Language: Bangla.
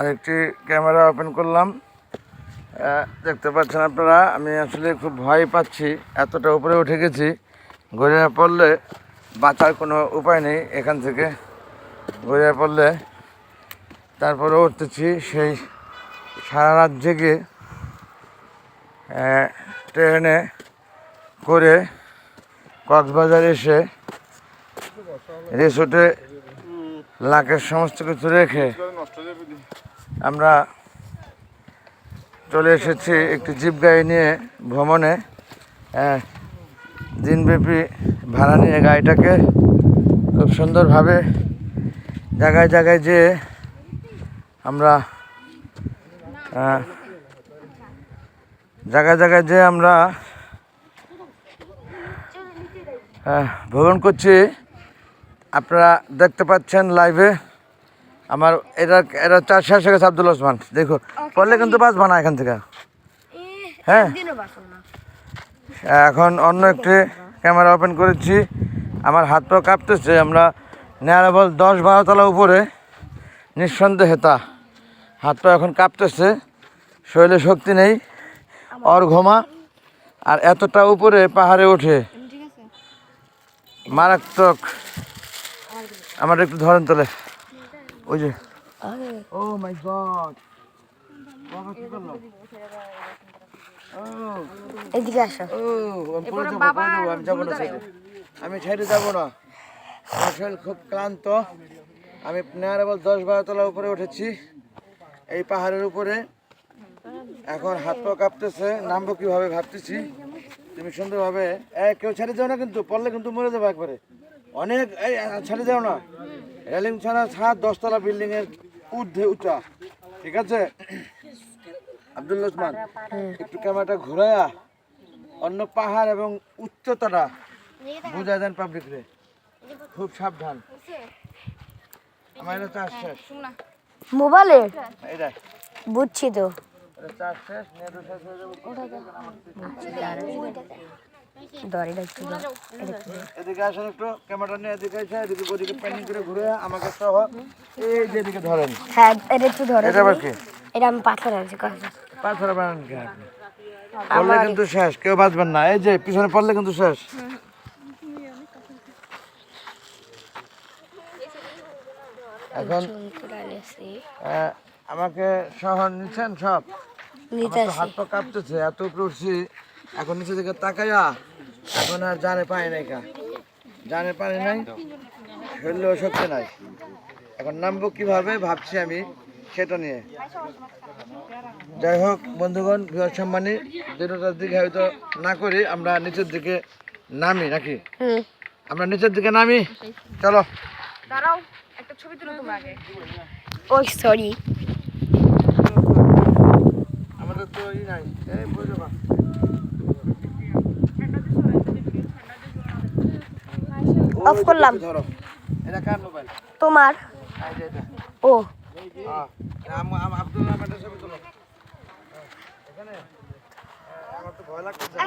আরেকটি ক্যামেরা ওপেন করলাম। দেখতে পাচ্ছেন আপনারা, আমি আসলে খুব ভয় পাচ্ছি, এতটা উপরে উঠে গেছি। গড়িয়ে পড়লে বাঁচার কোনো উপায় নেই, এখান থেকে গড়িয়ে পড়লে। তারপরে উঠতেছি সেই সারা রাত জেগে ট্রেনে করে কক্সবাজার এসে রিসোর্টে লাখের সমস্ত কিছু রেখে আমরা চলে এসেছি একটি জিপ গাড়ি নিয়ে ভ্রমণে। দিনব্যাপী ভাড়া নিয়ে গাড়িটাকে খুব সুন্দরভাবে জায়গায় জায়গায় যেয়ে আমরা জায়গায় জায়গায় যে আমরা ভ্রমণ করছি। আপনারা দেখতে পাচ্ছেন লাইভে আমার এটা এটা চার শেষ হয়ে গেছে আব্দুল ওসমান দেখো পড়লে কিন্তু বাঁচবা না এখান থেকে। হ্যাঁ? এখন অন্য একটি ক্যামেরা ওপেন করেছি। আমার হাত পা কাঁপতেছে আমরা নেয়ারাবল দশ বারো তলা উপরে নিঃসন্দেহে তা। হাত পা এখন কাঁপতেছে শরীরে শক্তি নেই অর ঘমা আর এতটা উপরে পাহাড়ে ওঠে। মারাত্মক আমার একটু ধরেন তোলে ওই যে। Oh my god. বাবা কি করল? ও। এদিকে আসো। আমি যাব, না আমি সাইডে যাব না। আমার শরীর খুব ক্লান্ত। আমি নেয়ারেবল দশ বারো তলা উপরে উঠেছি। এই পাহাড়ের উপরে। এখন হাত পা কাঁপতেছে। নামবো কীভাবে ভাবতেছি। তুমি সুন্দরভাবে এ কেউ ছেড়ে যাও না কিন্তু পড়লে কিন্তু মরে যাব একবারে। অনেক এই ছেড়ে যাও না। রেলিং ছাড়া ছাদ দশতলা বিল্ডিং এর ঊর্ধ্বে উঁচা ঠিক আছে? আব্দুল ওসমান একটু ক্যামেরাটা ঘুরায়া অন্য পাহাড় এবং উচ্চতাটা বুঝায় দেন পাবলিক রে। খুব সাবধান। আমার এটা চাষ শেষ। মোবাইলে? এটা বুঝছি তো। চাষ শেষ নেটও শেষ হয়ে যাবে। দড়িটা এটা একটু এদিকে আসেন একটু ক্যামেরাটা নিয়ে এদিকে এসে এদিকে ওদিকে প্যানিং করে ঘুরে আমাকে সহ এই যে এদিকে ধরেন। হ্যাঁ এটা একটু ধরে এটা আবার কি? এটা আমি পাথর আনছি কথা পাথর বানান কি আপনি? পড়লে কিন্তু শেষ কেউ বাঁচবেন না। এই যে পিছনে পড়লে কিন্তু শেষ। এখন আমাকে শহর নিচ্ছেন সব? হাত পা কাঁপতেছে এত উপরে উঠছি। এখন নিচে দিকে তাকাইয়া এখন আর জানে পায় নাই কা। জানে পানি নাই শরীরেও শক্তি নাই। এখন নামবো কীভাবে ভাবছি আমি সেটা নিয়ে। যাই হোক বন্ধুগণ বৃহৎ সম্মানী দিনটার দিকে হয়তো না করি আমরা নিচের দিকে নামি নাকি? আমরা নিচের দিকে নামি। চলো। দাঁড়াও একটা ছবি তুলো তোমরা আগে। ওই সরি আমাদের তো ই নাই। এই বুঝে বা অফ করলাম ধরো এটা কার মোবাইল তোমার এই যে এটা ও হ্যাঁ আম- আম- আব্দুল রহমানের ছবি তুলো করলাম। তোমার? ও। আমার তো ভয় লাগতেছে।